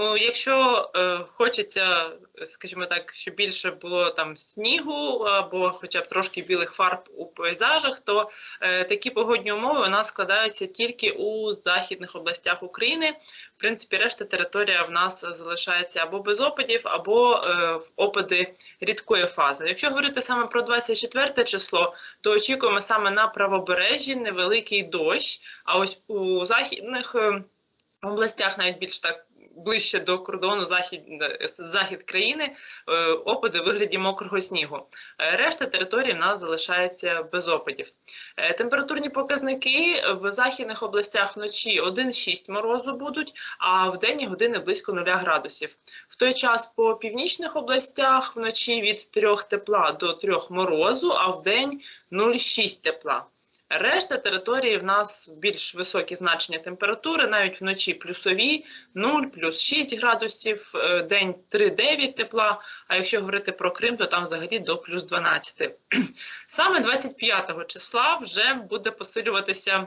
о, якщо е, хочеться, скажімо так, щоб більше було там снігу або хоча б трошки білих фарб у пейзажах, то е, такі погодні умови у нас складаються тільки у західних областях України. В принципі, решта територія в нас залишається або без опадів, або е, опади рідкої фази. Якщо говорити саме про 24 число, то очікуємо саме на правобережжі невеликий дощ. А ось у західних е, областях, навіть більш так ближче до кордону захід, захід країни, е, опади у вигляді мокрого снігу. Е, Решта території в нас залишається без опадів. Е, Температурні показники в західних областях вночі 1,6 морозу будуть, а в денні години близько 0 градусів. В той час по північних областях вночі від 3 тепла до 3 морозу, а в день 0,6 тепла. Решта території в нас більш високі значення температури, навіть вночі плюсові 0, плюс 6 градусів, е, день 3-9 тепла. А якщо говорити про Крим, то там взагалі до плюс 12. Саме 25 числа вже буде посилюватися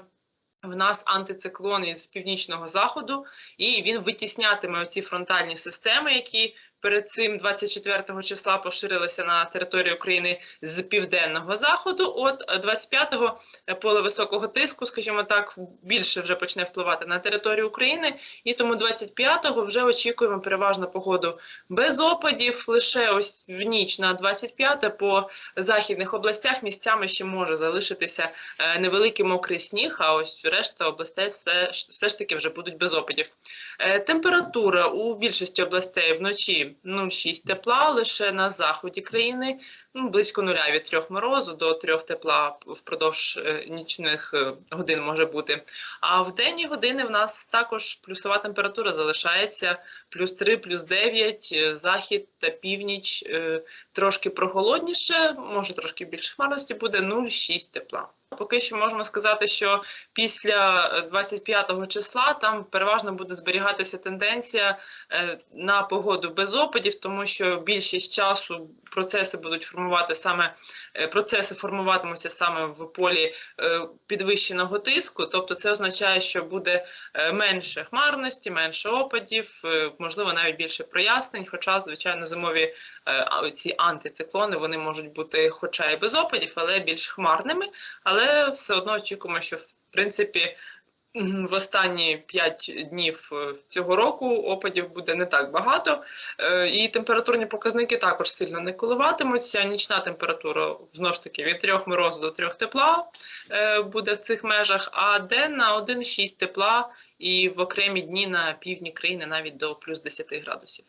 в нас антициклон із північного заходу, і він витіснятиме оці фронтальні системи, які перед цим 24 числа поширилися на територію України з південного заходу. От 25-го поле високого тиску, скажімо так, більше вже почне впливати на територію України, і тому 25-го вже очікуємо переважно погоду без опадів. Лише ось в ніч на 25 по західних областях місцями ще може залишитися е, невеликий мокрий сніг. А ось решта областей все, все ж таки вже будуть без опадів. Е, Температура у більшості областей вночі 0,6 тепла, лише на заході країни ну, близько нуля від 3 морозу до 3 тепла впродовж е, нічних е, годин може бути. А в денні години в нас також плюсова температура залишається плюс 3, плюс 9, е, захід та північ трошки прохолодніше, може трошки більше хмарності буде 0,6 тепла. Поки що можемо сказати, що після е, 25 числа там переважно буде зберігатися тенденція е, на погоду без опадів, тому що більшість часу процеси будуть формувати саме е, процеси формуватимуться саме в полі е, підвищеного тиску. Тобто, це означає, що буде е, менше хмарності, менше опадів, е, можливо, навіть більше прояснень. Хоча, звичайно, зимові е, ці антициклони вони можуть бути, хоча і без опадів, але більш хмарними. Але все одно очікуємо, що в принципі. В останні 5 днів е, цього року опадів буде не так багато, Е, і температурні показники також сильно не коливатимуться. Нічна температура знову ж таки від 3 морозу до 3 тепла е, буде в цих межах, а денна 1,6 тепла і в окремі дні на півдні країни навіть до плюс 10 градусів.